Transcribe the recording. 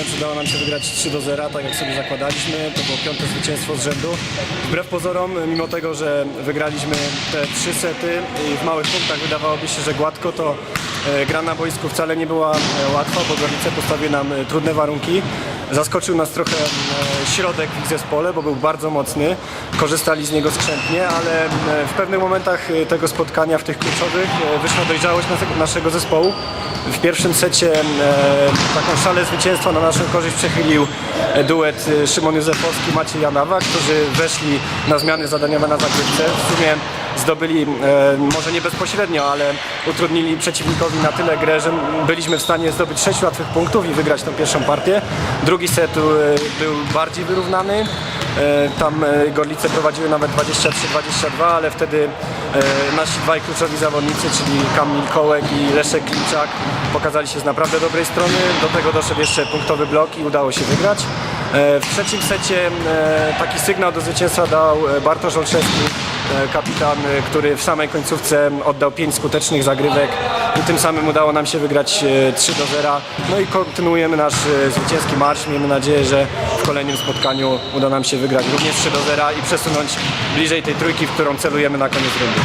mecz udało nam się wygrać 3 do 0, tak jak sobie zakładaliśmy. To było piąte zwycięstwo z rzędu. Wbrew pozorom, mimo tego, że wygraliśmy te trzy sety i w małych punktach wydawałoby się, że gładko, to e, gra na boisku wcale nie była e, łatwa, bo Gorlice postawiły nam e, trudne warunki. Zaskoczył nas trochę e, środek w ich zespole, bo był bardzo mocny. Korzystali z niego skrzętnie, ale w pewnych momentach e, tego spotkania, w tych kluczowych, e, wyszła dojrzałość naszego- zespołu. W pierwszym secie taką szalę zwycięstwa na naszą korzyść przechylił duet Szymon Józefowski, Maciej Janawa, którzy weszli na zmiany zadaniowe na zagrywce. W sumie zdobyli, e, może nie bezpośrednio, ale utrudnili przeciwnikowi na tyle grę, że byliśmy w stanie zdobyć 6 łatwych punktów i wygrać tą pierwszą partię. Drugi set e, był bardziej wyrównany. E, Tam Gorlice prowadziły nawet 23-22, ale wtedy nasi dwaj kluczowi zawodnicy, czyli Kamil Kołek i Leszek Klimczak pokazali się z naprawdę dobrej strony. Do tego doszedł jeszcze punktowy blok i udało się wygrać. W trzecim secie taki sygnał do zwycięstwa dał Bartosz Olszewski, kapitan, e, który w samej końcówce oddał pięć skutecznych zagrywek i tym samym udało nam się wygrać e, 3 do 0. No i kontynuujemy nasz e, zwycięski marsz. Miejmy nadzieję, że w kolejnym spotkaniu uda nam się wygrać również 3 do 0 i przesunąć bliżej tej trójki, w którą celujemy na koniec rundy.